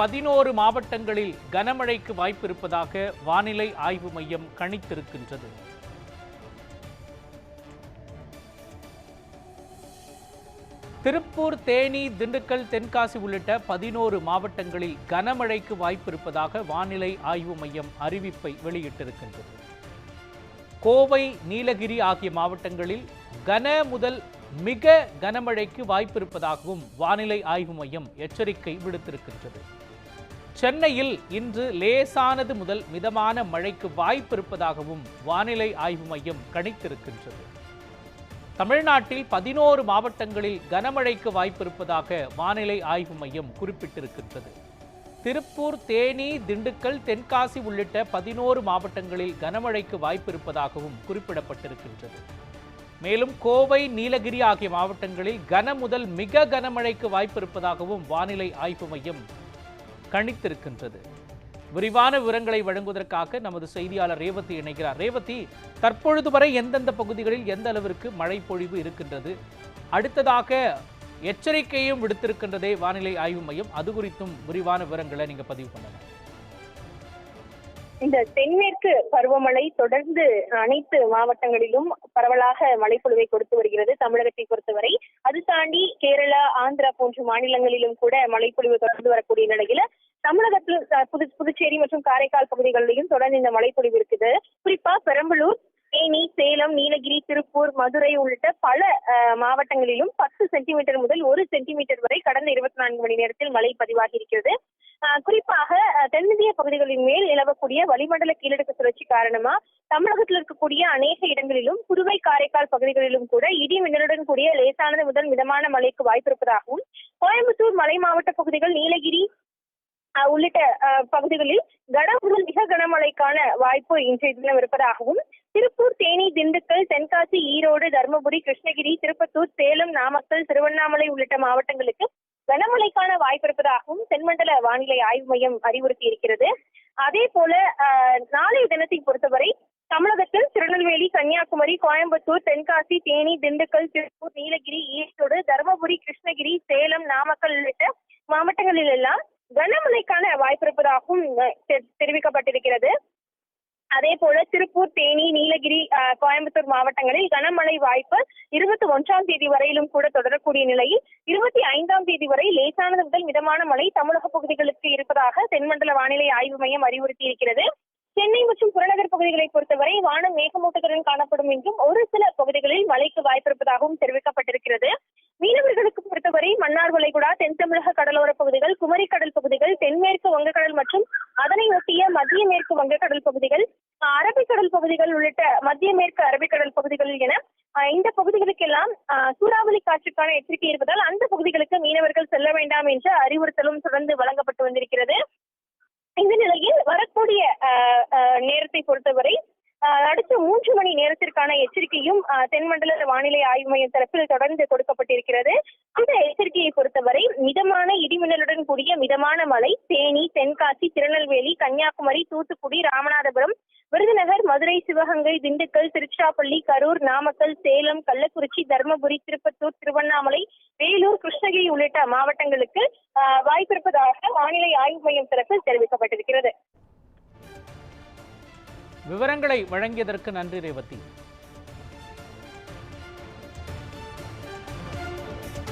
பதினோரு மாவட்டங்களில் கனமழைக்கு வாய்ப்பு இருப்பதாக வானிலை ஆய்வு மையம் கணித்திருக்கின்றது. திருப்பூர் தேனி திண்டுக்கல் தென்காசி உள்ளிட்ட பதினோரு மாவட்டங்களில் கனமழைக்கு வாய்ப்பு இருப்பதாக வானிலை ஆய்வு மையம் அறிவிப்பை வெளியிட்டிருக்கின்றது. கோவை நீலகிரி ஆகிய மாவட்டங்களில் கன முதல் மிக கனமழைக்கு வாய்ப்பு இருப்பதாகவும் வானிலை ஆய்வு மையம் எச்சரிக்கை விடுத்திருக்கின்றது. சென்னையில் இன்று லேசானது முதல் மிதமான மழைக்கு வாய்ப்பு இருப்பதாகவும் வானிலை ஆய்வு மையம் கணித்திருக்கின்றது. தமிழ்நாட்டில் பதினோரு மாவட்டங்களில் கனமழைக்கு வாய்ப்பு இருப்பதாக வானிலை ஆய்வு மையம் குறிப்பிட்டிருக்கின்றது. திருப்பூர் தேனி திண்டுக்கல் தென்காசி உள்ளிட்ட பதினோரு மாவட்டங்களில் கனமழைக்கு வாய்ப்பு இருப்பதாகவும் குறிப்பிடப்பட்டிருக்கின்றது. மேலும் கோவை நீலகிரி ஆகிய மாவட்டங்களில் கன முதல் மிக கனமழைக்கு வாய்ப்பு இருப்பதாகவும் வானிலை ஆய்வு மையம் கணித்திருக்கின்றது. விரிவான விவரங்களை வழங்குவதற்காக நமது செய்தியாளர் ரேவதி இணைகிறார். ரேவதி தற்பொழுது வரை எந்தெந்த பகுதிகளில் எந்த அளவிற்கு மழை பொழிவு இருக்கின்றது? அடுத்ததாக எச்சரிக்கையும் விடுத்திருக்கின்றதே வானிலை ஆய்வு மையம். அது குறித்தும் விரிவான விவரங்களை நீங்க பதிவு பண்ணலாம். இந்த தென்மேற்கு பருவமழை தொடர்ந்து அனைத்து மாவட்டங்களிலும் பரவலாக மழைப்பொழிவை கொடுத்து வருகிறது தமிழகத்தை பொறுத்தவரை. அது தாண்டி கேரளா ஆந்திரா போன்ற மாநிலங்களிலும் கூட மழைப்பொழிவு தொடர்ந்து வரக்கூடிய நிலையில தமிழகத்தில் புது புதுச்சேரி மற்றும் காரைக்கால் பகுதிகளிலும் தொடர்ந்து இந்த மழைப்பொழிவு இருக்குது. குறிப்பா பெரம்பலூர் தேனி சேலம் நீலகிரி திருப்பூர் மதுரை உள்ளிட்ட பல மாவட்டங்களிலும் பத்து சென்டிமீட்டர் முதல் ஒரு சென்டிமீட்டர் வரை கடந்த இருபத்தி நான்கு மணி நேரத்தில் மழை பதிவாகி இருக்கிறது. ஆஹ் குறிப்பாக தென்னிந்திய பகுதிகளின் மேல் நிலவக்கூடிய வளிமண்டல கீழடுக்கு சுழற்சி காரணமா தமிழகத்தில் இருக்கக்கூடிய அநேக இடங்களிலும் புதுவை காரைக்கால் பகுதிகளிலும் கூட இடி மின்னலுடன் கூடிய லேசானது முதல் மிதமான மழைக்கு வாய்ப்பிருப்பதாகவும் கோயம்புத்தூர் மலை மாவட்ட பகுதிகள் நீலகிரி உள்ளிட்ட பகுதிகளில் கன முதல் மிக கனமழைக்கான வாய்ப்பு இன்றைய தினம் இருப்பதாகவும் திருப்பூர் தேனி திண்டுக்கல் தென்காசி ஈரோடு தருமபுரி கிருஷ்ணகிரி திருப்பத்தூர் சேலம் நாமக்கல் திருவண்ணாமலை உள்ளிட்ட மாவட்டங்களுக்கு கனமழைக்கான வாய்ப்பு இருப்பதாகவும் தென்மண்டல வானிலை ஆய்வு மையம் அறிவுறுத்தி இருக்கிறது. அதே போல நாளைய தினத்தை பொறுத்தவரை தமிழகத்தில் திருநெல்வேலி கன்னியாகுமரி கோயம்புத்தூர் தென்காசி தேனி திண்டுக்கல் திருப்பூர் நீலகிரி ஈரோடு தருமபுரி கிருஷ்ணகிரி சேலம் நாமக்கல் உள்ளிட்ட மாவட்டங்களில் எல்லாம் கனமழைக்கான வாய்ப்பிருப்பதாகவும் தெரிவிக்கப்பட்டிருக்கிறது. அதே போல திருப்பூர் தேனி நீலகிரி கோயம்புத்தூர் மாவட்டங்களில் கனமழை வாய்ப்பு இருபத்தி ஒன்றாம் தேதி வரையிலும் கூட தொடரக்கூடிய நிலையில் இருபத்தி ஐந்தாம் தேதி வரை லேசானது முதல் மிதமான மழை தமிழக பகுதிகளுக்கு இருப்பதாக தென்மண்டல வானிலை ஆய்வு மையம் அறிவுறுத்தி இருக்கிறது சென்னை மற்றும் புறநகர் பகுதிகளை பொறுத்தவரை வானம் மேகமூட்டத்துடன் காணப்படும் என்றும் ஒரு சில பகுதிகளில் மழைக்கு வாய்ப்பிருப்பதாகவும் தெரிவிக்கப்பட்டிருக்கிறது. மீனவர்களுக்கு பொறுத்தவரை மன்னார் வளைகுடா தென் தமிழக கடலோர பகுதிகள் குமரி கடல் பகுதிகள் தென்மேற்கு வங்கக்கடல் மற்றும் அதனை ஒட்டிய மத்திய மேற்கு வங்கக்கடல் பகுதிகள் அரபிக்கடல் பகுதிகள் உள்ளிட்ட மத்திய மேற்கு அரபிக்கடல் பகுதிகள் என இந்த பகுதிகளுக்கெல்லாம் ஆஹ், சூறாவளி காற்றுக்கான எச்சரிக்கை இருப்பதால் அந்த பகுதிகளுக்கு மீனவர்கள் செல்ல வேண்டாம் என்ற அறிவுறுத்தலும் தொடர்ந்து வழங்கப்பட்டு வந்திருக்கிறது. இந்த நிலையில் வரக்கூடிய நேரத்தை பொறுத்தவரை அடுத்த மூன்று மணி நேரத்திற்கான எச்சரிக்கையும் ஆஹ், தென்மண்டல வானிலை ஆய்வு மையம் தரப்பில் தொடர்ந்து கொடுக்கப்பட்டிருக்கிறது. அந்த எச்சரிக்கையை பொறுத்தவரை மிதமான இடிமின்னலுடன் கூடிய மிதமான மழை தேனி தென்காசி திருநெல்வேலி கன்னியாகுமரி தூத்துக்குடி ராமநாதபுரம் விருதுநகர் மதுரை சிவகங்கை திண்டுக்கல் திருச்சிராப்பள்ளி கரூர் நாமக்கல் சேலம் கள்ளக்குறிச்சி தருமபுரி திருப்பத்தூர் திருவண்ணாமலை வேலூர் கிருஷ்ணகிரி உள்ளிட்ட மாவட்டங்களுக்கு ஆஹ், வாய்ப்பிருப்பதாக வானிலை ஆய்வு மையம் தரப்பில் தெரிவிக்கப்பட்டிருக்கிறது. விவரங்களை வழங்கியதற்கு நன்றி ரேவதி.